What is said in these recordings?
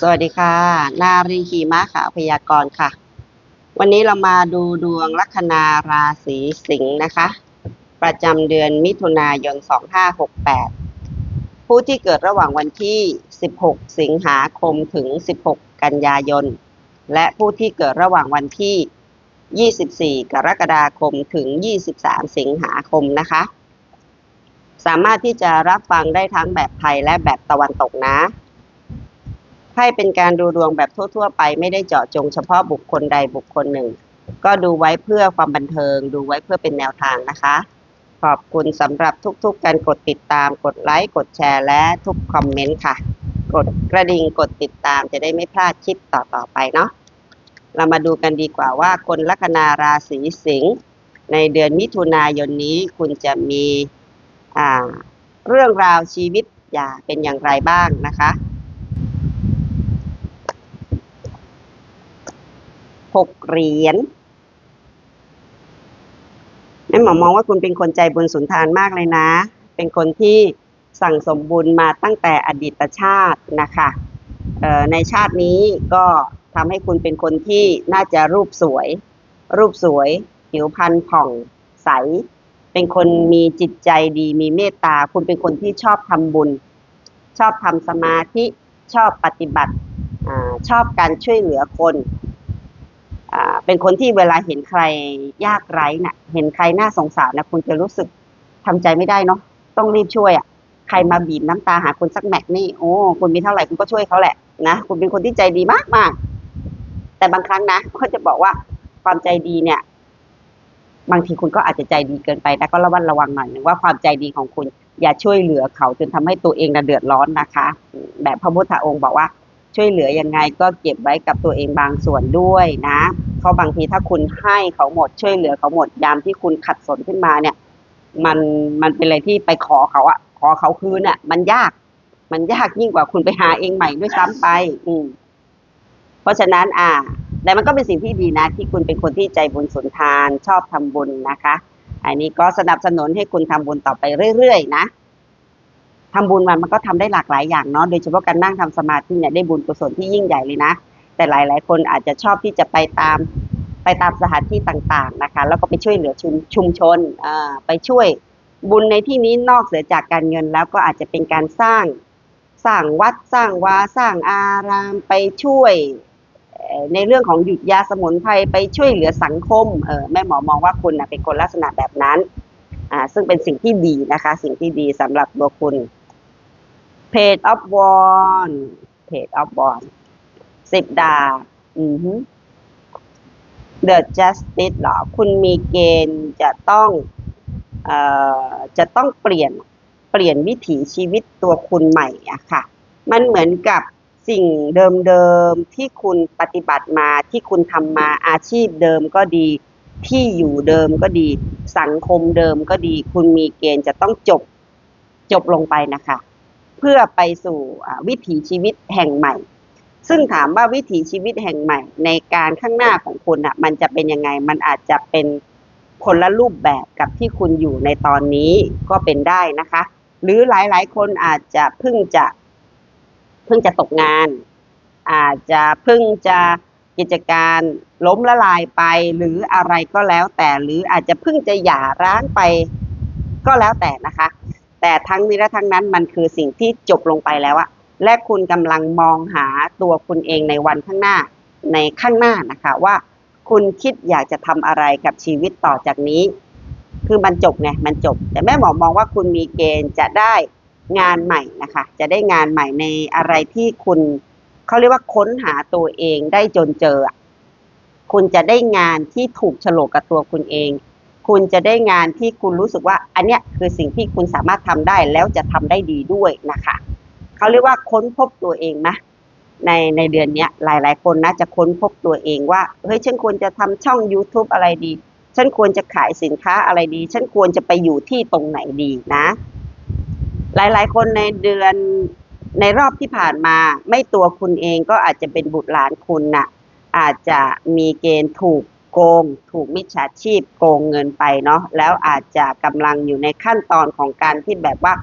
สวัสดีค่ะ นารีขีม้าขาวพยากรณ์ค่ะ วันนี้เรามาดูดวงลัคนาราศีสิงห์นะคะ ประจำเดือนมิถุนายน 2568 ผู้ที่เกิดระหว่างวันที่ 16 สิงหาคมถึง 16 กันยายน และผู้ที่เกิดระหว่างวันที่ 24 กรกฎาคมถึง 23 สิงหาคมนะคะ สามารถที่จะรับฟังได้ทั้งแบบไทยและแบบตะวันตกนะ ไพ่เป็นการดูดวงแบบทั่ว ๆ ไปไม่ได้เจาะจงเฉพาะบุคคลใดบุคคลหนึ่ง ก็ดูไว้เพื่อความบันเทิง ดูไว้เพื่อเป็นแนวทางนะคะ ขอบคุณสำหรับทุกๆ การกดติดตาม กดไลค์ กดแชร์ และทุกคอมเมนต์ค่ะ กดกระดิ่ง กดติดตามจะได้ไม่พลาดคลิปต่อๆไปเนาะ เรามาดูกันดีกว่าว่าคนลัคนาราศีสิงห์ในเดือนมิถุนายนนี้คุณจะมีเรื่องราวชีวิตอย่าเป็นอย่างไรบ้างนะคะ หกเหรียญแม่หมอมองว่าคุณเป็นคนใจบุญสุนทานมากเลยนะ เป็นคนที่สั่งสมบุญมาตั้งแต่อดีตชาตินะคะในชาตินี้ก็ทำให้คุณเป็นคนที่น่าจะรูปสวย รูปสวย ผิวพรรณผ่องใส เป็นคนมีจิตใจดีมีเมตตา คุณเป็นคนที่ชอบทำบุญ ชอบทำสมาธิ ชอบปฏิบัติอชอบการช่วยเหลือคน เป็นคนที่เวลาเห็นใครยากไร้น่ะ เห็นใครน่าสงสารนะคุณจะรู้สึกทำใจไม่ได้เนาะต้องรีบช่วยอะใครมาบีบน้ำตาหาคุณสักแม็กนี่โอ้คุณมีเท่าไหร่คุณก็ช่วยเขาแหละนะคุณเป็นคนที่ใจดีมากมากแต่บางครั้งนะก็จะบอกว่าความใจดีเนี่ย บางทีคุณก็อาจจะใจดีเกินไปแต่ก็ระวัดระวังหน่อยนึงว่าความใจดีของคุณอย่าช่วยเหลือเขาจนทำให้ตัวเองน่ะเดือดร้อนนะคะ แบบพระพุทธองค์บอกว่า ช่วยเหลือยังไงก็เก็บไว้กับตัวเองบางส่วนด้วยนะเพราะบางทีถ้าคุณให้เขาหมดช่วยเหลือเขาหมดยามที่คุณขัดสนขึ้นมาเนี่ย มันมันเป็นอะไรที่ไปขอเขาอะขอเขาคืนอะมันยาก มันยากยิ่งกว่าคุณไปหาเองใหม่ด้วยซ้ำไป อืมเพราะฉะนั้น อ่าแต่มันก็เป็นสิ่งที่ดีนะ ที่คุณเป็นคนที่ใจบุญสุนทานชอบทำบุญนะคะ อันนี้ก็สนับสนุนให้คุณทำบุญต่อไปเรื่อยๆนะ ทำบุญมันมันก็ทำได้หลากหลายอย่างเนาะโดยเฉพาะการนั่งทำสมาธิเนี่ยได้บุญกุศลที่ยิ่งใหญ่เลยนะ แต่หลาย ๆ คนอาจจะชอบที่จะไปตามไปตามสถานที่ต่าง ๆ นะคะ แล้วก็ไปช่วยเหลือชุมชุมชนไปช่วยบุญในที่นี้นอกเสียจากการเงินแล้วก็อาจจะเป็นการสร้างสร้างวัดสร้างวาสร้างอารามไปช่วยในเรื่องของหยุดยาสมุนไพรไปช่วยเหลือสังคมเออแม่หมอมองว่าคุณนะเป็นคนลักษณะแบบนั้นอ่าซึ่งเป็นสิ่งที่ดีนะคะ สิ่งที่ดีสำหรับตัวคุณ Page of Wands Page of Wands สิบดาอือฮึ The Justice หรอ คุณมีเกณฑ์จะต้องเอ่อจะต้องเปลี่ยนเปลี่ยนวิถีชีวิตตัวคุณใหม่อะค่ะ มันเหมือนกับสิ่งเดิมๆที่คุณปฏิบัติมาที่คุณทำมาอาชีพเดิมก็ดี ที่อยู่เดิมก็ดี สังคมเดิมก็ดี คุณมีเกณฑ์จะต้องจบจบลงไปนะคะ พื่อไปสู่วิถีชีวิตแห่งใหม่ ซึ่งถามว่าวิถีชีวิตแห่งใหม่ ในการข้างหน้าของคุณอะมันจะเป็นยังไง มันอาจจะเป็นคนละรูปแบบกับที่คุณอยู่ในตอนนี้ก็เป็นได้นะคะ หรือหลายๆ คนอาจจะเพิ่งจะ เพิ่งจะตกงาน อาจจะเพิ่งจะกิจการล้มละลายไป หรืออะไรก็แล้วแต่หรืออาจจะเพิ่งจะหย่าร้างไปก็แล้วแต่นะคะ แต่ทั้งนี้และทั้งนั้นมันคือสิ่งที่จบลงไปแล้วอะและคุณกำลังมองหาตัวคุณเองในวันข้างหน้าในข้างหน้านะคะว่าคุณคิดอยากจะทำอะไรกับชีวิตต่อจากนี้ คือมันจบไงมันจบ แต่แม่หมอมองว่าคุณมีเกณฑ์จะได้งานใหม่นะคะ จะได้งานใหม่ในอะไรที่คุณเขาเรียกว่าค้นหาตัวเองได้จนเจอ คุณจะได้งานที่ถูกฉลกกับตัวคุณเอง คุณจะได้งานที่คุณรู้สึกว่า อันเนี้ยคือสิ่งที่คุณสามารถทำได้แล้วจะทำได้ดีด้วยนะคะเขาเรียกว่าค้นพบตัวเองนะในในเดือนเนี้ยหลาย ๆ คนนะจะค้นพบตัวเองว่าเฮ้ยฉันควรจะทำช่อง YouTube อะไรดี ฉันควรจะขายสินค้าอะไรดี ฉันควรจะไปอยู่ที่ตรงไหนดีนะ หลายๆ คนในเดือนในรอบที่ผ่านมา ไม่ตัวคุณเองก็อาจจะเป็นบุตรหลานคุณน่ะอาจจะมีเกณฑ์ถูก โกง ถูกมิจฉาชีพโกงเงินไปเนาะแล้วอาจจะกำลังอยู่ในขั้นตอนของการที่แบบว่า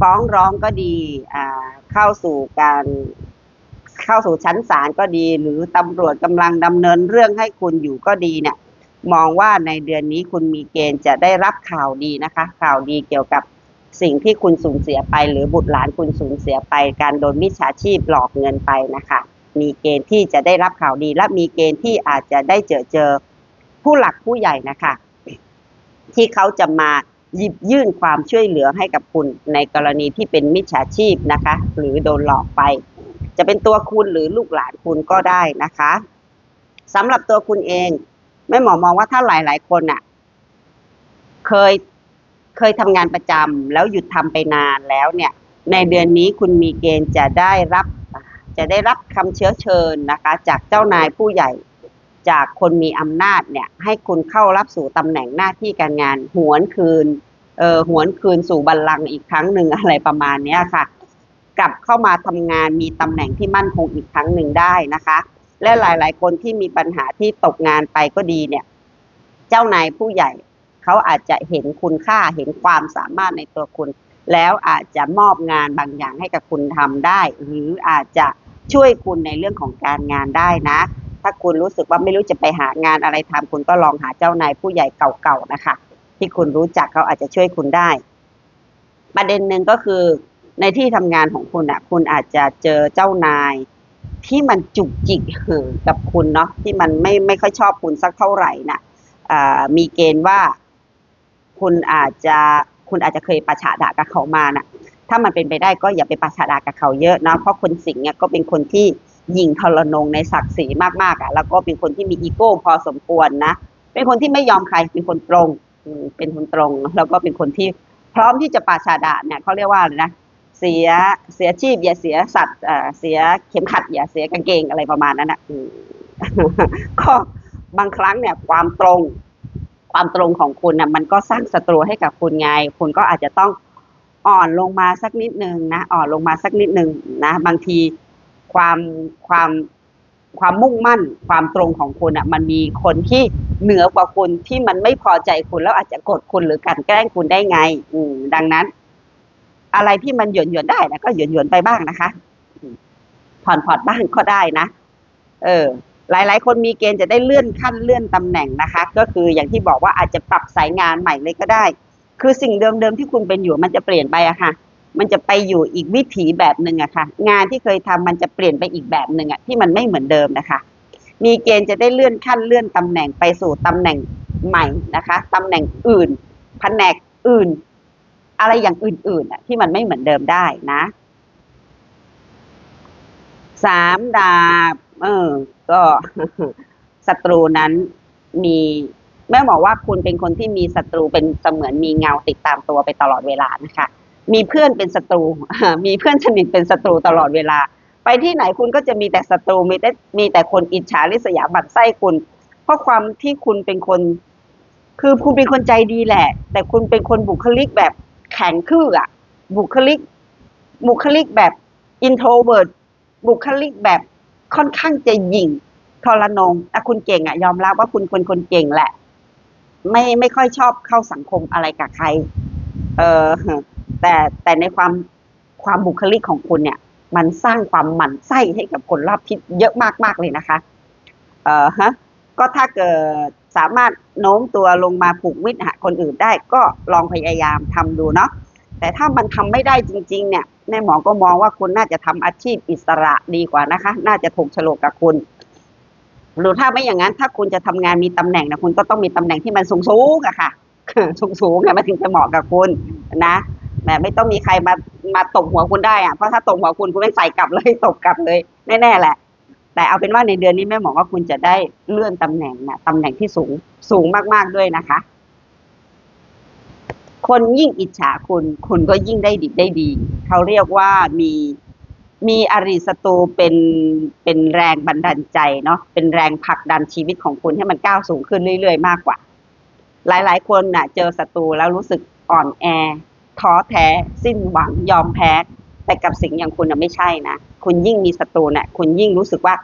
ฟ้องร้องก็ดีอ่าเข้าสู่การเข้าสู่ชั้นศาลก็ดี หรือตำรวจกำลังดำเนินเรื่องให้คุณอยู่ก็ดีเนี่ย มองว่าในเดือนนี้คุณมีเกณฑ์จะได้รับข่าวดีนะคะ ข่าวดีเกี่ยวกับสิ่งที่คุณสูญเสียไป หรือบุตรหลานคุณสูญเสียไป การโดนมิจฉาชีพหลอกเงินไปนะคะ มีเกณฑ์ที่จะได้รับข่าวดี และมีเกณฑ์ที่อาจจะได้เจอเจอผู้หลักผู้ใหญ่นะคะที่เขาจะมาหยิบยื่นความช่วยเหลือให้กับคุณในกรณีที่เป็นมิจฉาชีพนะคะ หรือโดนหลอกไป จะเป็นตัวคุณหรือลูกหลานคุณก็ได้นะคะสำหรับตัวคุณเองแม่หมอมองว่าถ้าหลาย ๆ คนอะ เคยเคยทำงานประจำแล้วหยุดทำไปนานแล้วเนี่ย ในเดือนนี้คุณมีเกณฑ์จะได้รับ จะได้รับคำเชื้อเชิญนะคะ จากเจ้านายผู้ใหญ่ จากคนมีอำนาจเนี่ยให้คุณเข้ารับสู่ตำแหน่งหน้าที่การงาน หวนคืนเออหวนคืนสู่บัลลังก์อีกครั้งหนึ่งอะไรประมาณเนี้ยค่ะ กลับเข้ามาทำงานมีตำแหน่งที่มั่นคงอีกครั้งหนึ่งได้นะคะ และหลาย ๆ คนที่มีปัญหาที่ตกงานไปก็ดีเนี่ยเจ้านายผู้ใหญ่เขาอาจจะเห็นคุณค่าเห็นความสามารถในตัวคุณ แล้วอาจจะมอบงานบางอย่างให้กับคุณทำได้ หรืออาจจะช่วยคุณในเรื่องของการงานได้นะ ถ้าคุณรู้สึกว่าไม่รู้จะไปหางานอะไรทำคุณก็ลองหาเจ้านายผู้ใหญ่เก่าๆนะคะ ที่คุณรู้จักเขาอาจจะช่วยคุณได้ ประเด็นหนึ่งก็คือในที่ทำงานของคุณอะ คุณอาจจะเจอเจ้านายที่มันจุกจิกเห่อกับคุณเนาะที่มันไม่ไม่ค่อยชอบคุณสักเท่าไหร่น่ะอ่ามีเกณฑ์ว่า คุณอาจจะ คุณอาจจะเคยประชาดากับเขามาน่ะ ถ้ามันเป็นไปได้ก็อย่าไปประชาดากับเขาเยอะนะเพราะคนสิงห์เนี่ยก็เป็นคนที่ยิงทรนงในศักดิ์ศรีมากๆอะ แล้วก็เป็นคนที่มีอีโก้พอสมควรนะ เป็นคนที่ไม่ยอมใครเป็นคนตรงเป็นคนตรง แล้วก็เป็นคนที่พร้อมที่จะปราชาดาเนี่ยเขาเรียกว่าอะไรนะเสียเสียชีพอย่าเสียสัตว์เสียเข็มขัดอย่าเสียกางเกงอะไรประมาณนั้นนะอืมก็บางครั้งเนี่ยความตรง ความตรงของคุณนะมันก็สร้างศัตรูให้กับคุณไง คุณก็อาจจะต้องอ่อนลงมาสักนิดนึงนะอ่อนลงมาสักนิดนึงนะบางทีความความความมุ่งมั่นความตรงของคุณอะ มันมีคนที่เหนือกว่าคุณที่มันไม่พอใจคุณแล้วอาจจะกดคุณหรือกลันแกล้งคุณได้ไง อืมดังนั้น อะไรที่มันหยวนหยวนได้นะก็หยวนหยวนไปบ้างนะคะ ผ่อนผ่อนบ้างก็ได้นะ เออ หลาย ๆ คนมีเกณฑ์จะได้เลื่อนขั้นเลื่อนตำแหน่งนะคะ ก็คืออย่างที่บอกว่าอาจจะปรับสายงานใหม่เลยก็ได้ คือสิ่งเดิม ๆ ที่คุณเป็นอยู่มันจะเปลี่ยนไปอะค่ะ มันจะไปอยู่อีกวิถีแบบหนึ่งอะค่ะ งานที่เคยทำมันจะเปลี่ยนไปอีกแบบหนึ่งอะที่มันไม่เหมือนเดิมนะคะ มีเกณฑ์จะได้เลื่อนขั้นเลื่อนตำแหน่งไปสู่ตำแหน่งใหม่นะคะตำแหน่งอื่นแผนกอื่น อะไรอย่างอื่นๆอะที่มันไม่เหมือนเดิมได้นะสามดาบเออ ก็ศัตรูนั้นมีแม่บอกว่าคุณเป็นคนที่มีศัตรูเป็นเสมือนมีเงาติดตามตัวไปตลอดเวลานะคะ มีเพื่อนเป็นศัตรู มีเพื่อนสนิทเป็นศัตรูตลอดเวลา ไปที่ไหนคุณก็จะมีแต่ศัตรูมีแต่มีแต่คนอิจฉาริษยาบัตไส้คุณ เพราะความที่คุณเป็นคน คือคุณเป็นคนใจดีแหละ แต่คุณเป็นคนบุคลิกแบบแข็งขื้ออะบุคลิก บุคลิกแบบอินโทรเวิร์ดบุคลิกแบบ ค่อนข้างจะหยิ่งทรนงแต่คุณเก่งอะยอมรับว่าคุณเป็นคนเก่งแหละ ไม่ไม่ค่อยชอบเข้าสังคมอะไรกับใคร เออแต่แต่ในความความบุคลิกของคุณเนี่ย มันสร้างความหมั่นไส้ให้กับคนรอบทิศเยอะมากๆเลยนะคะ เออฮะก็ถ้าเกิดสามารถโน้มตัวลงมาผูกมิตรหาคนอื่นได้ก็ลองพยายามทำดูเนาะ แต่ถ้ามันทำไม่ได้จริง ๆ เนี่ยแม่หมอก็มองว่าคุณน่าจะทำอาชีพอิสระดีกว่านะคะ น่าจะถูกโฉลกกับคุณหรือถ้าไม่อย่างนั้นถ้าคุณจะทำงานมีตำแหน่งนะคุณก็ต้องมีตำแหน่งที่มันสูงสูงๆอะค่ะ สูงสูงๆเนี่ยมันถึงจะเหมาะกับคุณนะแต่ไม่ต้องมีใครมามาตบหัวคุณได้อะเพราะถ้าตบหัวคุณคุณไม่ใส่กลับเลยตบกลับเลยแน่ๆแหละ แต่เอาเป็นว่าในเดือนนี้แม่หมอว่าคุณจะได้เลื่อนตำแหน่งนะตำแหน่งที่สูงสูงมากๆด้วยนะคะ คนยิ่งอิจฉาคุณ คุณก็ยิ่งได้ดิบได้ดี เขาเรียกว่ามีมีอริศัตรูเป็นเป็นแรงบันดาลใจเนาะเป็นแรงผลักดันชีวิตของคุณให้มันก้าวสูงขึ้นเรื่อยๆ มากกว่า หลายๆ คนน่ะ เจอศัตรูแล้วรู้สึกอ่อนแอท้อแท้ สิ้นหวังยอมแพ้ แต่กับสิ่งอย่างคุณน่ะไม่ใช่นะคุณยิ่งมีศัตรูเนี่ยคุณยิ่งรู้สึกว่า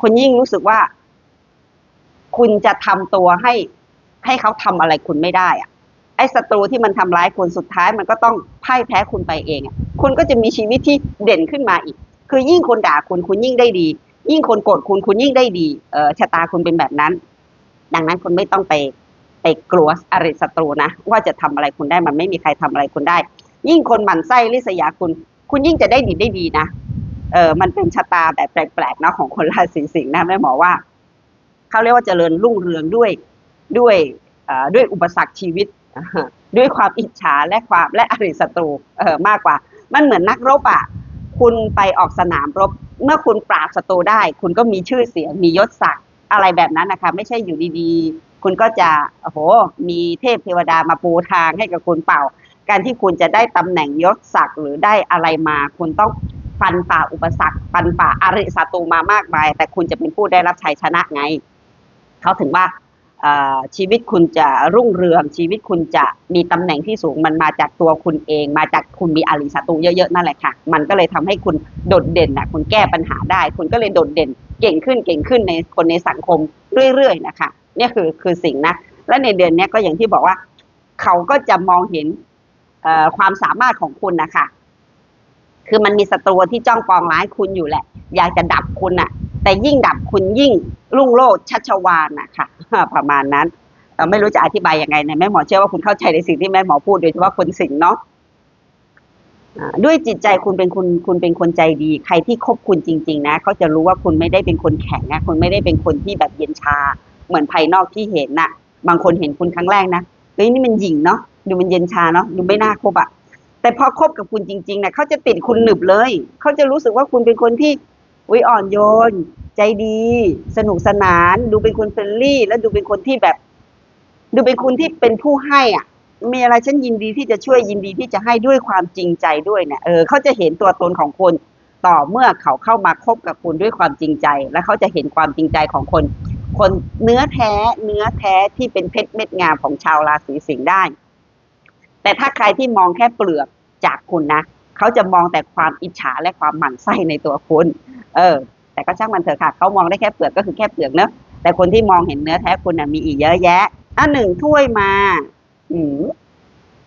คุณยิ่งรู้สึกว่า คุณจะทำตัวให้ให้เขาทำอะไรคุณไม่ได้อะ ไอ้ศัตรูที่มันทำร้ายคุณสุดท้ายมันก็ต้องพ่ายแพ้คุณไปเองอะคุณก็จะมีชีวิตที่เด่นขึ้นมาอีก คือยิ่งคนด่าคุณคุณยิ่งได้ดี ยิ่งคนโกรธคุณคุณยิ่งได้ดีเออชะตาคุณเป็นแบบนั้น ดังนั้นคุณไม่ต้องไปไปกลัวอริศัตรูนะว่าจะทำอะไรคุณได้มันไม่มีใครทำอะไรคุณได้ ยิ่งคนหมั่นไส้ริษยาคุณ คุณยิ่งจะได้ดีได้ดีนะเออมันเป็นชะตาแบบแปลกๆนะของคนราศีสิงห์นะแม่หมอว่าเขาเรียกว่าเจริญรุ่งเรืองด้วยด้วยอ่อด้วยอุปสรรคชีวิต ด้วยความอิจฉาและความและอริศัตรูเออมากกว่า มันเหมือนนักรบอะคุณไปออกสนามรบ เมื่อคุณปราบศัตรูได้ คุณก็มีชื่อเสียงมียศศักดิ์อะไรแบบนั้นนะคะ ไม่ใช่อยู่ดีๆ คุณก็จะโอ้โหมีเทพเทวดามาปูทางให้กับคุณเปล่า การที่คุณจะได้ตำแหน่งยศศักดิ์หรือได้อะไรมา คุณต้องฟันฝ่าอุปสรรคฟันฝ่าอริศัตรูมามากมาย แต่คุณจะเป็นผู้ได้รับชัยชนะไง เขาถึงว่า ชีวิตคุณจะรุ่งเรือง ชีวิตคุณจะมีตำแหน่งที่สูงมันมาจากตัวคุณเอง มาจากคุณมีอริศัตรูเยอะๆนั่นแหละค่ะ มันก็เลยทำให้คุณโดดเด่นนะคุณแก้ปัญหาได้ คุณก็เลยโดดเด่น เก่งขึ้นเก่งขึ้นในคนในสังคมเรื่อยๆนะคะนี่คือคือสิ่งนะ และในเดือนนี้ก็อย่างที่บอกว่า เขาก็จะมองเห็นความสามารถของคุณนะคะคือมันมีศัตรูที่จ้องปองร้ายคุณอยู่แหละ อยากจะดับคุณน่ะ แต่ยิ่งดับคุณยิ่งรุ่งโรจน์ชัชวานนะคะประมาณนั้นไม่รู้จะอธิบายยังไงนะแม่หมอเชื่อว่าคุณเข้าใจในสิ่งที่แม่หมอพูดโดยเฉพาะคนสิงเนาะด้วยจิตใจคุณเป็นคุณคุณเป็นคนใจดี ใครที่คบคุณจริง ๆ นะเขาจะรู้ว่าคุณไม่ได้เป็นคนแข็งนะคุณไม่ได้เป็นคนที่แบบเย็นชา เหมือนภายนอกที่เห็นน่ะ บางคนเห็นคุณครั้งแรกนะเฮ้ยนี่มันหยิ่งเนาะดูมันเย็นชาเนาะดูไม่น่าคบอะแต่พอคบกับคุณจริงๆนะเขาจะติดคุณหนึบเลยเขาจะรู้สึกว่าคุณเป็นคนที่ อุ้ยอ่อนโยน ใจดี สนุกสนาน ดูเป็นคนเฟรนลี่ แล้วดูเป็นคนที่แบบ ดูเป็นคนที่เป็นผู้ให้อะ มีอะไรฉันยินดีที่จะช่วยยินดีที่จะให้ด้วยความจริงใจด้วยเนี่ยเออเขาจะเห็นตัวตนของคุณต่อเมื่อเขาเข้ามาคบกับคุณด้วยความจริงใจ และเขาจะเห็นความจริงใจของคน คนเนื้อแท้เนื้อแท้ที่เป็นเพชรเม็ดงามของชาวราศีสิงห์ได้ แต่ถ้าใครที่มองแค่เปลือกจากคุณนะเขาจะมองแต่ความอิจฉาและความหมั่นไส้ในตัวคุณ เออ แต่ก็ช่างมันเถอะค่ะเขามองได้แค่เปลือกก็คือแค่เปลือกเนอะแต่คนที่มองเห็นเนื้อแท้คุณน่ะมีอีกเยอะแยะอะหนึ่งถ้วยมา อืม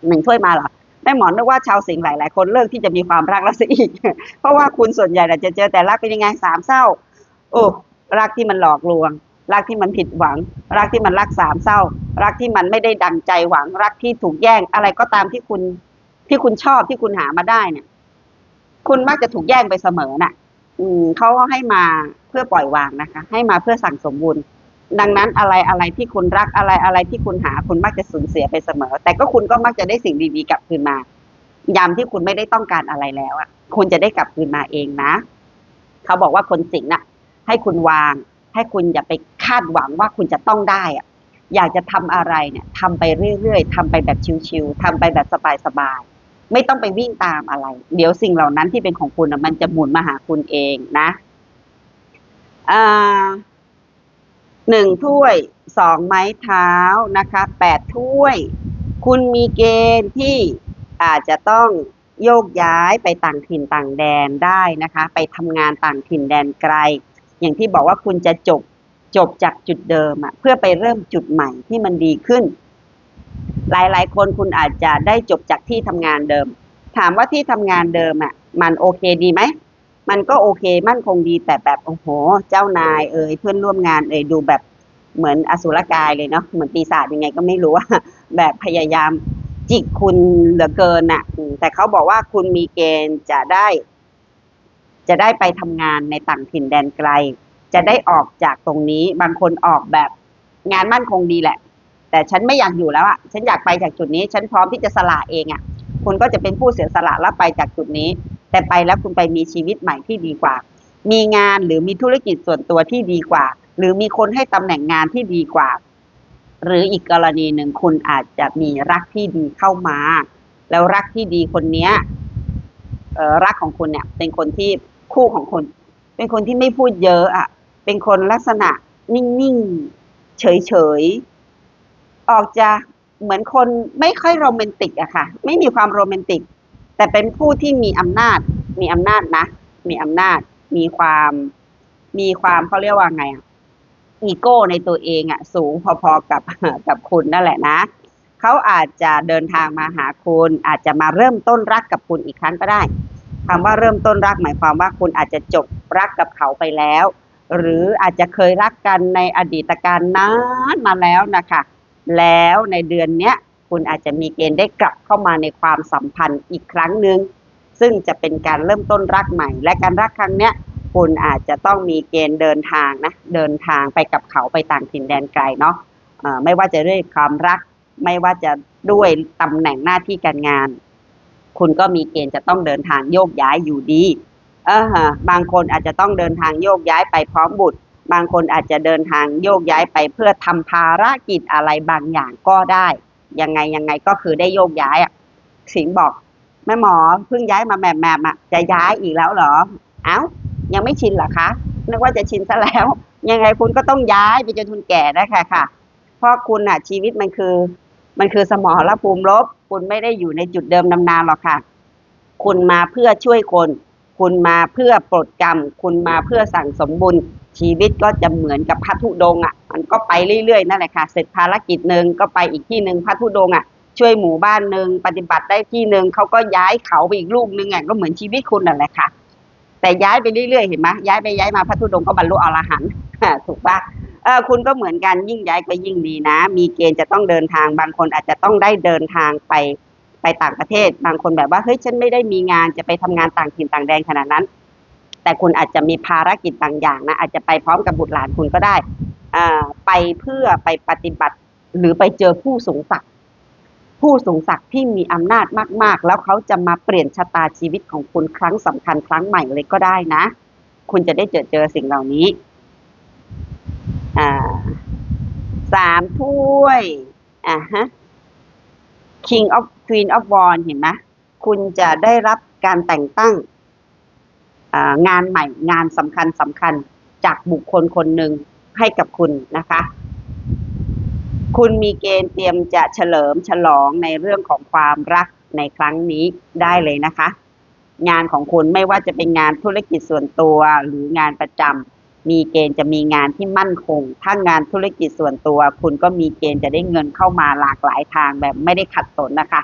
หนึ่งถ้วยมาเหรอแม่หมอนึกว่าชาวสิงห์หลายๆ คนเลิกที่จะมีความรักแล้วซะอีก เพราะว่าคุณส่วนใหญ่น่ะจะเจอแต่รักเป็นยังไงสามเศร้า โอ้รักที่มันหลอกลวง รักที่มันผิดหวัง รักที่มันรักสามเศร้า รักที่มันไม่ได้ดังใจหวัง รักที่ถูกแย่ง อะไรก็ตามที่คุณ ที่คุณชอบที่คุณหามาได้เนี่ย คุณมักจะถูกแย่งไปเสมอน่ะ อืมเขาให้มาเพื่อปล่อยวางนะคะ ให้มาเพื่อสั่งสมบุญดังนั้นอะไรอะไรที่คุณรักอะไรอะไรที่คุณหาคุณมักจะสูญเสียไปเสมอ แต่ก็คุณก็มักจะได้สิ่งดีๆกลับคืนมา ยามที่คุณไม่ได้ต้องการอะไรแล้วอะ คุณจะได้กลับคืนมาเองนะเขาบอกว่าคนสิงห์น่ะ ให้คุณวาง ให้คุณอย่าไปคาดหวังว่าคุณจะต้องได้อะ อยากจะทำอะไรเนี่ยทำไปเรื่อยๆทำไปแบบชิวๆทำไปแบบสบายๆ ไม่ต้องไปวิ่งตามอะไร เดี๋ยวสิ่งเหล่านั้นที่เป็นของคุณมันจะหมุนมาหาคุณเองนะหนึ่งถ้วยสองไม้เท้านะคะแปดถ้วย คุณมีเกณฑ์ที่อาจจะต้องโยกย้ายไปต่างถิ่นต่างแดนได้นะคะ ไปทำงานต่างถิ่นแดนไกล อย่างที่บอกว่าคุณจะจบจบจากจุดเดิมอะเพื่อไปเริ่มจุดใหม่ที่มันดีขึ้น หลายๆ คนคุณอาจจะได้จบจากที่ทำงานเดิม ถามว่าที่ทำงานเดิมอะมันโอเคดีไหม มันก็โอเคมั่นคงดีแต่แบบโอ้โห เจ้านายเอ่ยเพื่อนร่วมงานเอ่ยดูแบบเหมือนอสุรกายเลยเนาะเหมือนปีศาจยังไงก็ไม่รู้ว่าแบบพยายามจิกคุณเหลือเกินน่ะ แต่เขาบอกว่าคุณมีเกณฑ์จะได้ จะได้ไปทำงานในต่างถิ่นแดนไกล จะได้ออกจากตรงนี้ บางคนออกแบบงานมั่นคงดีแหละ แต่ฉันไม่อยากอยู่แล้วอะฉันอยากไปจากจุดนี้ ฉันพร้อมที่จะสละเองอะคุณก็จะเป็นผู้เสียสละแล้วไปจากจุดนี้ แต่ไปแล้วคุณไปมีชีวิตใหม่ที่ดีกว่า มีงานหรือมีธุรกิจส่วนตัวที่ดีกว่า หรือมีคนให้ตำแหน่งงานที่ดีกว่า หรืออีกกรณีหนึ่งคุณอาจจะมีรักที่ดีเข้ามา แล้วรักที่ดีคนเนี้ยรักของคุณเนี่ย เป็นคนที่คู่ของคุณเป็นคนที่ไม่พูดเยอะอะ เป็นคนลักษณะนิ่งๆเฉยๆ ออกจะเหมือนคนไม่ค่อยโรแมนติกอะค่ะ ไม่มีความโรแมนติก แต่เป็นผู้ที่มีอำนาจ มีอำนาจนะ มีอำนาจ มีความ มีความเขาเรียกว่าไงอะอีโก้ในตัวเองอะสูงพอๆกับกับคุณนั่นแหละนะเขาอาจจะเดินทางมาหาคุณ อาจจะมาเริ่มต้นรักกับคุณอีกครั้งก็ได้คำว่าเริ่มต้นรักหมายความว่าคุณอาจจะจบรักกับเขาไปแล้ว หรืออาจจะเคยรักกันในอดีตการนานมาแล้วนะคะ แล้วในเดือนเนี้ยคุณอาจจะมีเกณฑ์ได้กลับเข้ามาในความสัมพันธ์อีกครั้งหนึ่งซึ่งจะเป็นการเริ่มต้นรักใหม่ และการรักครั้งเนี้ยคุณอาจจะต้องมีเกณฑ์เดินทางนะเดินทางไปกับเขาไปต่างถิ่นแดนไกลเนาะไม่ว่าจะด้วยความรัก ไม่ว่าจะด้วยตำแหน่งหน้าที่การงาน คุณก็มีเกณฑ์จะต้องเดินทางโยกย้ายอยู่ดีเออฮะบางคนอาจจะต้องเดินทางโยกย้ายไปพร้อมบุตร บางคนอาจจะเดินทางโยกย้ายไปเพื่อทำภารกิจอะไรบางอย่างก็ได้ ยังไงยังไงก็คือได้โยกย้ายอะสิงบอกแม่หมอเพิ่งย้ายมาแม่มแหม่มอะจะย้ายอีกแล้วเหรอ เอ้ายังไม่ชินเหรอคะนึกว่าจะชินซะแล้ว ยังไงคุณก็ต้องย้ายไปจนคุณแก่ได้ค่ะค่ะ เพราะคุณอะชีวิตมันคือ มันคือสมรภูมิลบ คุณไม่ได้อยู่ในจุดเดิมนานๆหรอกค่ะ คุณมาเพื่อช่วยคน คุณมาเพื่อปลดกรรม คุณมาเพื่อสั่งสมบุญ ชีวิตก็จะเหมือนกับพัทธุดงอะ มันก็ไปเรื่อยๆนั่นแหละค่ะ เสร็จภารกิจหนึ่งก็ไปอีกที่หนึ่งพัทธุดงอะ ช่วยหมู่บ้านหนึ่งปฏิบัติได้ที่หนึ่งเขาก็ย้ายเขาไปอีกลูกหนึ่งอะก็เหมือนชีวิตคุณนั่นแหละค่ะ แต่ย้ายไปเรื่อยๆเห็นไหมย้ายไปย้ายมาพระธุดงก็บรรลุอรหันต์ถูกปะเออคุณก็เหมือนกันยิ่งย้ายก็ยิ่งดีนะ มีเกณฑ์จะต้องเดินทางบางคนอาจจะต้องได้เดินทางไปไปต่างประเทศ บางคนแบบว่าเฮ้ยฉันไม่ได้มีงานจะไปทำงานต่างถิ่นต่างแดนขนาดนั้น แต่คุณอาจจะมีภารกิจบางอย่างนะอาจจะไปพร้อมกับบุตรหลานคุณก็ได้อ่าไปเพื่อไปปฏิบัติหรือไปเจอผู้สูงศักดิ์ผู้สูงศักดิ์ที่มีอำนาจมาก ๆ แล้วเขาจะมาเปลี่ยนชะตาชีวิตของคุณครั้งสำคัญครั้งใหม่เลยก็ได้นะ คุณจะได้เจอเจอสิ่งเหล่านี้อ่าสามถ้วยอ่าฮะ King of Queen of w a n เห็นไหมคุณจะได้รับการแต่งตั้ง งานใหม่งานสำคัญสำคัญจากบุคคลคนหนึ่งให้กับคุณนะคะ คุณมีเกณฑ์เตรียมจะเฉลิมฉลองในเรื่องของความรักในครั้งนี้ได้เลยนะคะ งานของคุณไม่ว่าจะเป็นงานธุรกิจส่วนตัวหรืองานประจำมีเกณฑ์จะมีงานที่มั่นคง ถ้างานธุรกิจส่วนตัว คุณก็มีเกณฑ์จะได้เงินเข้ามาหลากหลายทางแบบไม่ได้ขัดสนนะคะ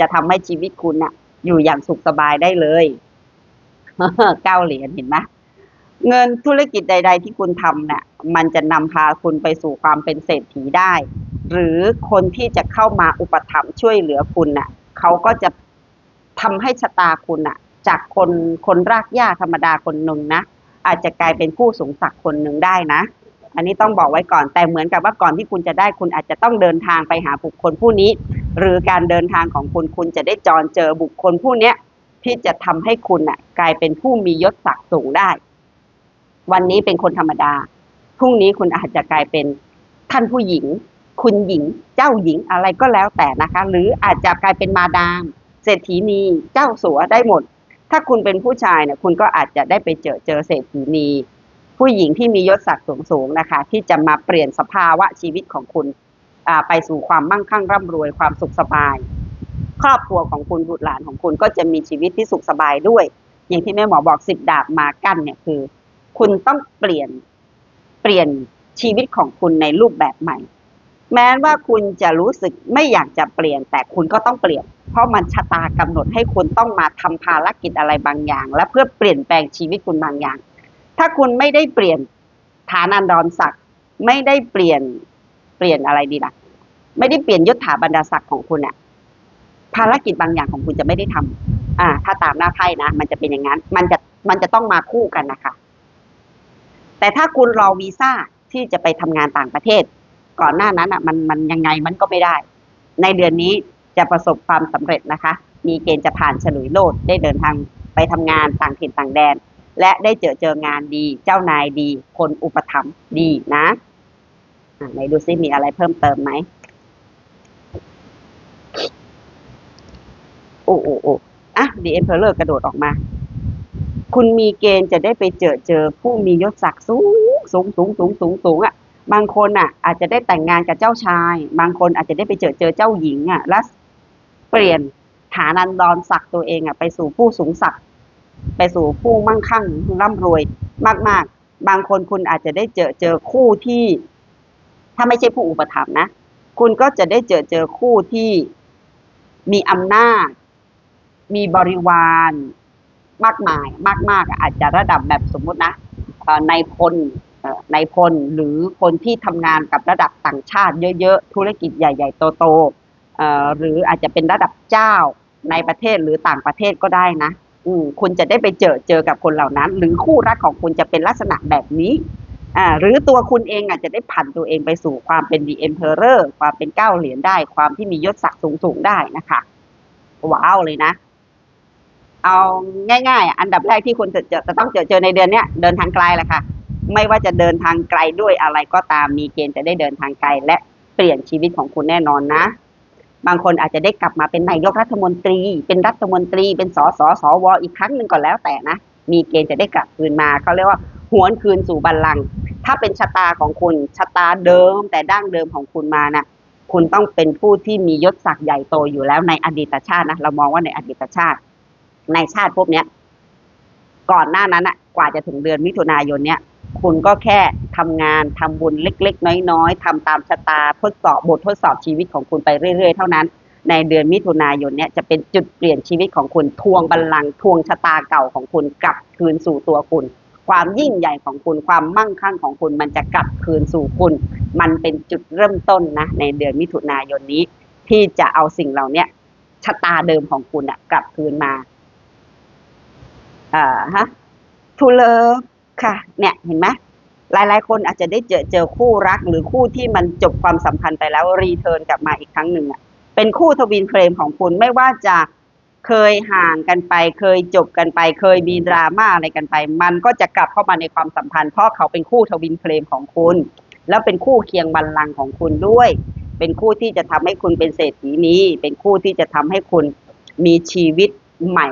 จะทำให้ชีวิตคุณน่ะอยู่อย่างสุขสบายได้เลย เก้าเหรียญเห็นไหมเงินธุรกิจใด ๆ ที่คุณทำเนี่ยมันจะนำพาคุณไปสู่ความเป็นเศรษฐีได้ หรือคนที่จะเข้ามาอุปถัมภ์ช่วยเหลือคุณน่ะเขาก็จะทำให้ชะตาคุณน่ะ จากคนคนรากหญ้าธรรมดาคนหนึ่งนะอาจจะกลายเป็นผู้สูงศักดิ์คนหนึ่งได้นะ อันนี้ต้องบอกไว้ก่อนแต่เหมือนกับว่าก่อนที่คุณจะได้คุณอาจจะต้องเดินทางไปหาบุคคลผู้นี้ หรือการเดินทางของคุณคุณจะได้จรเจอบุคคลผู้เนี้ย ที่จะทำให้คุณน่ะ กลายเป็นผู้มียศศักดิ์สูงได้ วันนี้เป็นคนธรรมดา พรุ่งนี้คุณอาจจะกลายเป็นท่านผู้หญิง คุณหญิง เจ้าหญิงอะไรก็แล้วแต่นะคะ หรืออาจจะกลายเป็นมาดาม เศรษฐีนี เจ้าสัวได้หมด ถ้าคุณเป็นผู้ชายเนี่ยคุณก็อาจจะได้ไปเจอเจอเศรษฐีนี ผู้หญิงที่มียศศักดิ์สูงๆนะคะ ที่จะมาเปลี่ยนสภาวะชีวิตของคุณไปสู่ความมั่งคั่งร่ำรวยความสุขสบาย ครอบครัวของคุณบุตรหลานของคุณก็จะมีชีวิตที่สุขสบายด้วย อย่างที่แม่หมอบอกสิบดาบมากั้นเนี่ยคือ คุณต้องเปลี่ยนเปลี่ยนชีวิตของคุณในรูปแบบใหม่ แม้ว่าคุณจะรู้สึกไม่อยากจะเปลี่ยน แต่คุณก็ต้องเปลี่ยน เพราะมันชะตากำหนดให้คุณต้องมาทำภารกิจอะไรบางอย่าง และเพื่อเปลี่ยนแปลงชีวิตคุณบางอย่าง ถ้าคุณไม่ได้เปลี่ยนฐานันดรศักดิ์ไม่ได้เปลี่ยนเปลี่ยนอะไรดีล่ะ ไม่ได้เปลี่ยนยศถาบรรดาศักดิ์ของคุณอะ ภารกิจบางอย่างของคุณจะไม่ได้ทำอ่า ถ้าตามหน้าไพ่นะมันจะเป็นอย่างนั้น มันจะมันจะต้องมาคู่กันนะคะ แต่ถ้าคุณรอวีซ่าที่จะไปทำงานต่างประเทศ ก่อนหน้านั้นอะ มันมันยังไงมันก็ไม่ได้ ในเดือนนี้จะประสบความสำเร็จนะคะ มีเกณฑ์จะผ่านฉลุยโลดได้เดินทางไปทำงานต่างถิ่นต่างแดน และได้เจอเจองานดี เจ้านายดี คนอุปถัมภ์ดีนะอะไหนดูซิมีอะไรเพิ่มเติมไหม โอ้โอ้โอ้อะดีเอ็มเพลเลอร์กระโดดออกมา คุณมีเกณฑ์จะได้ไปเจอเจอผู้มียศศักดิ์สูงสูงสูงสูงสูงสูงอะ บางคนอะ อาจจะได้แต่งงานกับเจ้าชาย บางคนอาจจะได้ไปเจอเจอเจ้าหญิงอะ และเปลี่ยนฐานันดรศักดิ์ตัวเองอะ ไปสู่ผู้สูงศักดิ์ไปสู่ผู้มั่งคั่งร่ำรวยมาก ๆ บางคนคุณอาจจะได้เจอเจอคู่ที่ ถ้าไม่ใช่ผู้อุปถัมภ์นะ คุณก็จะได้เจอเจอคู่ที่มีอำนาจ มีบริวารมากมายมาก ๆ อาจจะระดับแบบสมมุตินะเอ่อนายพลนายพลหรือคนที่ทำงานกับระดับต่างชาติเยอะ ๆ ธุรกิจใหญ่ ๆ โตๆหรืออาจจะเป็นระดับเจ้าในประเทศหรือต่างประเทศก็ได้นะคุณจะได้ไปเจอเจอกับคนเหล่านั้น หรือคู่รักของคุณจะเป็นลักษณะแบบนี้หรือตัวคุณเองอาจจะได้ผันตัวเองไปสู่ความเป็น the emperor ความเป็นเก้าเหรียญได้ ความที่มียศศักดิ์สูงๆได้นะคะ ว้าวเลยนะ เอาง่าย ๆ อันดับแรกที่คุณจะเจอจะต้องเจอเจอในเดือนเนี้ยเดินทางไกลแหละค่ะ ไม่ว่าจะเดินทางไกลด้วยอะไรก็ตามมีเกณฑ์จะได้เดินทางไกล และเปลี่ยนชีวิตของคุณแน่นอนนะ บางคนอาจจะได้กลับมาเป็นนายกรัฐมนตรี เป็นรัฐมนตรี เป็นสสสวอีกครั้งหนึ่งก็แล้วแต่นะ มีเกณฑ์จะได้กลับคืนมาเขาเรียกว่าหวนคืนสู่บัลลังก์ถ้าเป็นชะตาของคุณชะตาเดิมแต่ดั้งเดิมของคุณมานะคุณต้องเป็นผู้ที่มียศศักดิ์ใหญ่โตอยู่แล้วในอดีตชาตินะเรามองว่าในอดีตชาติ ในชาติพวกเนี้ย ก่อนหน้านั้นอะกว่าจะถึงเดือนมิถุนายนเนี้ยคุณก็แค่ทำงานทำบุญเล็ก ๆ น้อยๆทำตามชะตาทดสอบบททดสอบชีวิตของคุณไปเรื่อย ๆ เท่านั้น ในเดือนมิถุนายนเนี้ยจะเป็นจุดเปลี่ยนชีวิตของคุณทวงบัลลังก์ทวงชะตาเก่าของคุณกลับคืนสู่ตัวคุณ ความยิ่งใหญ่ของคุณความมั่งคั่งของคุณมันจะกลับคืนสู่คุณ มันเป็นจุดเริ่มต้นนะในเดือนมิถุนายนนี้ ที่จะเอาสิ่งเหล่านี้ชะตาเดิมของคุณอะกลับคืนมา อ่าฮะทูเลิฟค่ะ เนี่ยเห็นไหมหลายๆ คนอาจจะได้เจอเจอคู่รักหรือคู่ที่มันจบความสัมพันธ์ไปแล้วรีเทิร์นกลับมาอีกครั้งหนึ่งอะเป็นคู่ทวินเฟรมของคุณไม่ว่าจะเคยห่างกันไป เคยจบกันไป เคยมีดราม่าอะไรกันไป มันก็จะกลับเข้ามาในความสัมพันธ์ เพราะเขาเป็นคู่ทวินเฟรมของคุณ แล้วเป็นคู่เคียงบัลลังก์ของคุณด้วย เป็นคู่ที่จะทำให้คุณเป็นเศรษฐีนี้ เป็นคู่ที่จะทำให้คุณมีชีวิตใหม่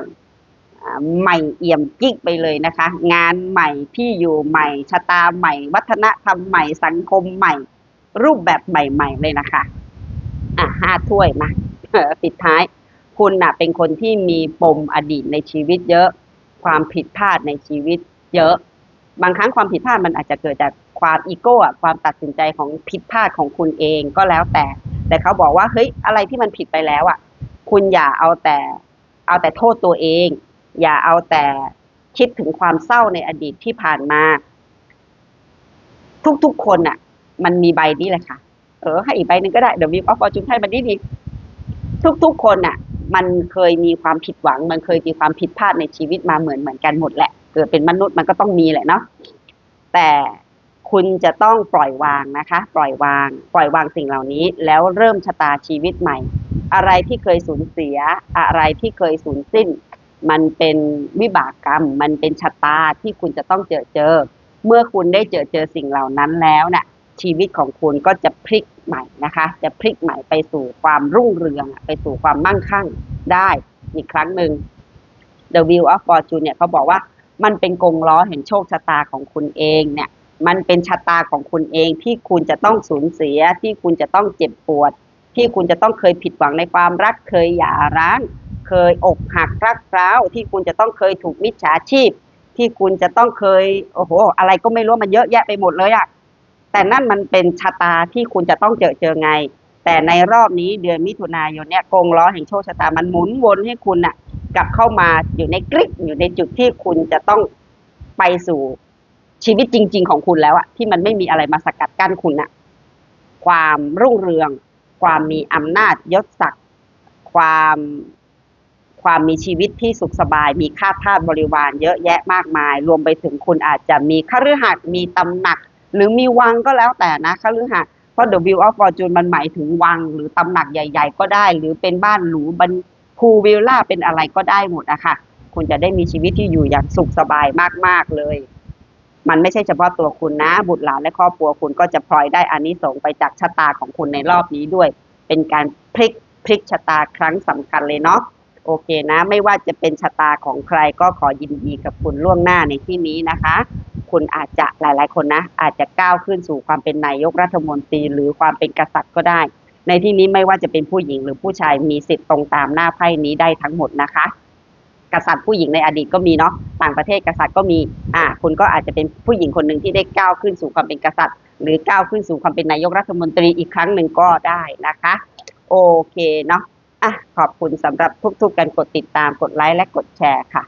ใหม่เอี่ยมกิ๊กไปเลยนะคะ งานใหม่ที่อยู่ใหม่ชะตาใหม่ วัฒนธรรมใหม่สังคมใหม่ รูปแบบใหม่ๆเลยนะคะ อะห้าถ้วยมาปิดท้าย คุณน่ะเป็นคนที่มีปมอดีตในชีวิตเยอะ ความผิดพลาดในชีวิตเยอะ บางครั้งความผิดพลาดมันอาจจะเกิดจากความอีโก้ความตัดสินใจของผิดพลาดของคุณเองก็แล้วแต่ แต่เขาบอกว่าเฮ้ยอะไรที่มันผิดไปแล้วอะ คุณอย่าเอาแต่ เอาแต่โทษตัวเอง อย่าเอาแต่คิดถึงความเศร้าในอดีตที่ผ่านมา ทุกๆคนน่ะ มันมีใบนี้แหละค่ะ เออ ให้อีกใบหนึ่งก็ได้เดี๋ยวมีออฟฟอร์จูนให้มันดีดีทุกๆคนน่ะ มันเคยมีความผิดหวัง มันเคยมีความผิดพลาดในชีวิตมาเหมือนเหมือนกันหมดแหละ เกิดเป็นมนุษย์มันก็ต้องมีแหละเนาะแต่คุณจะต้องปล่อยวางนะคะ ปล่อยวาง ปล่อยวางสิ่งเหล่านี้ แล้วเริ่มชะตาชีวิตใหม่ อะไรที่เคยสูญเสีย อะไรที่เคยสูญสิ้น มันเป็นวิบากกรรม มันเป็นชะตาที่คุณจะต้องเจอเจอ เมื่อคุณได้เจอเจอสิ่งเหล่านั้นแล้วเนี่ยชีวิตของคุณก็จะพลิกใหม่นะคะ จะพลิกใหม่ไปสู่ความรุ่งเรืองอะไปสู่ความมั่งคั่งได้อีกครั้งหนึ่ง The Wheel of Fortune เนี่ยเขาบอกว่ามันเป็นกงล้อแห่งโชคชะตาของคุณเองเนี่ย มันเป็นชะตาของคุณเองที่คุณจะต้องสูญเสีย ที่คุณจะต้องเจ็บปวด ที่คุณจะต้องเคยผิดหวังในความรักเคยหย่าร้าง เคยอกหักรักร้าวที่คุณจะต้องเคยถูกมิจฉาชีพ ที่คุณจะต้องเคยโอ้โห อะไรก็ไม่รู้มันเยอะแยะไปหมดเลยอะแต่นั่นมันเป็นชะตาที่คุณจะต้องเจอเจอไง แต่ในรอบนี้เดือนมิถุนายนเนี่ยกงล้อแห่งโชคชะตามันหมุนวนให้คุณน่ะกลับเข้ามาอยู่ในกริปอยู่ในจุดที่คุณจะต้องไปสู่ชีวิตจริง ๆ ของคุณแล้วอะที่มันไม่มีอะไรมาสกัดกั้นคุณน่ะความรุ่งเรือง ความมีอำนาจยศศักดิ์ความ ความมีชีวิตที่สุขสบาย มีค่าทาสบริวารเยอะแยะมากมาย รวมไปถึงคุณอาจจะมีคฤหัสถ์มีตำหนัก หรือมีวังก็แล้วแต่นะคฤหัสถ์เพราะ The View of Fortune มันหมายถึงวัง หรือตำหนักใหญ่ ๆ ก็ได้ หรือเป็นบ้านหรูบันพูวิลล่าเป็นอะไรก็ได้หมดอะค่ะคุณจะได้มีชีวิตที่อยู่อย่างสุขสบายมากๆเลย มันไม่ใช่เฉพาะตัวคุณนะ บุตรหลานและครอบครัวคุณก็จะพลอยได้อานิสงส์ไปจากชะตาของคุณในรอบนี้ด้วย เป็นการพลิกพลิกชะตาครั้งสำคัญเลยเนาะ โอเคนะ ไม่ว่าจะเป็นชะตาของใครก็ขอยินดีกับคุณล่วงหน้าในที่นี้นะคะ คุณอาจจะหลายๆ คนนะ อาจจะก้าวขึ้นสู่ความเป็นนายกรัฐมนตรี หรือความเป็นกษัตริย์ก็ได้ ในที่นี้ไม่ว่าจะเป็นผู้หญิงหรือผู้ชายมีสิทธิ์ตรงตามหน้าไพ่นี้ได้ทั้งหมดนะคะ กษัตริย์ผู้หญิงในอดีตก็มีเนาะต่างประเทศกษัตริย์ก็มีอ่าคุณก็อาจจะเป็นผู้หญิงคนหนึ่งที่ได้ก้าวขึ้นสู่ความเป็นกษัตริย์ หรือก้าวขึ้นสู่ความเป็นนายกรัฐมนตรีอีกครั้งหนึ่งก็ได้นะคะ โอเคเนาะ อะขอบคุณสำหรับทุกๆการกดติดตามกดไลค์และกดแชร์ค่ะ